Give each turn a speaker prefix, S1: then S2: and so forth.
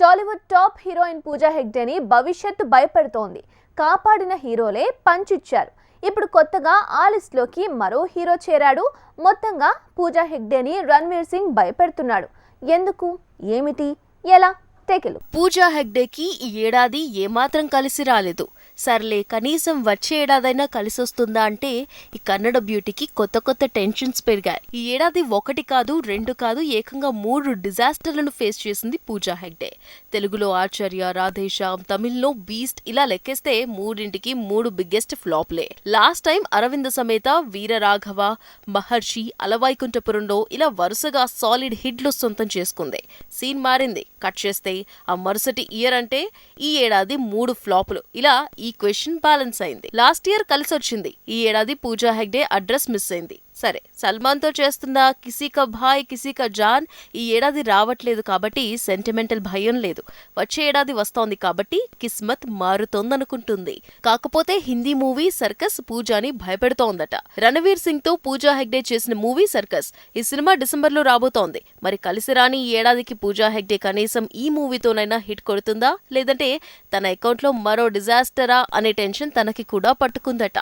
S1: Tollywood top heroine Pooja హెగ్డేని భవిష్యత్తు భయపెడుతోంది. కాపాడిన హీరోలే పంచిచ్చారు. ఇప్పుడు కొత్తగా ఆ లిస్టులోకి మరో హీరో చేరాడు. మొత్తంగా పూజా హెగ్డేని రణ్వీర్ సింగ్ భయపెడుతున్నాడు. ఎందుకు? ఏమిటి? ఎలా? తెగలు.
S2: పూజా హెగ్డేకి ఈ ఏడాది ఏమాత్రం కలిసి రాలేదు. సర్లే కనీసం వచ్చే ఏడాదైనా కలిసొస్తుందా అంటే ఈ కన్నడ బ్యూటీకి కొత్త కొత్త టెన్షన్స్ పెరిగాయి. ఈ ఏడాది ఒకటి కాదు రెండు కాదు ఏకంగా మూడు డిజాస్టర్లను ఫేస్ చేసింది పూజా హెగ్డే. తెలుగులో ఆచార్య రాధేశ్యామ్ తమిళ్ళో బీస్ట్ ఇలా లెక్కేస్తే మూడింటికి మూడు బిగ్గెస్ట్ ఫ్లాప్లే. లాస్ట్ టైం అరవింద సమేత వీరరాఘవ మహర్షి అలవైకుంఠపురంలో ఇలా వరుసగా సాలిడ్ హిట్లు సొంతం చేసుకుంది. సీన్ మారింది. కట్ చేస్తే ఆ మరుసటి ఇయర్ అంటే ఈ ఏడాది మూడు ఫ్లాపులు. ఇలా ఈ క్వశ్చన్ బ్యాలెన్స్ అయింది. లాస్ట్ ఇయర్ కలిసొచ్చింది. ఈ ఏడాది పూజా హెగ్డే అడ్రస్ మిస్ అయింది. సరే సల్మాన్తో చేస్తున్న కిసీ కా భాయ్ కిసీ కా జాన్ ఈ ఏడాది రావట్లేదు కాబట్టి సెంటిమెంటల్ భయం లేదు. వచ్చే ఏడాది వస్తోంది కాబట్టి కిస్మత్ మారుతోందనుకుంటుంది. కాకపోతే హిందీ మూవీ సర్కస్ పూజాని భయపెడుతోందట. రణవీర్ సింగ్తో పూజా హెగ్డే చేసిన మూవీ సర్కస్ ఈ సినిమా డిసెంబర్లో రాబోతోంది. మరి కలిసి రాని ఈ ఏడాదికి పూజా హెగ్డే కనీసం ఈ మూవీతోనైనా హిట్ కొడుతుందా? లేదంటే తన అకౌంట్లో మరో డిజాస్టరా అనే టెన్షన్ తనకి కూడా పట్టుకుందట.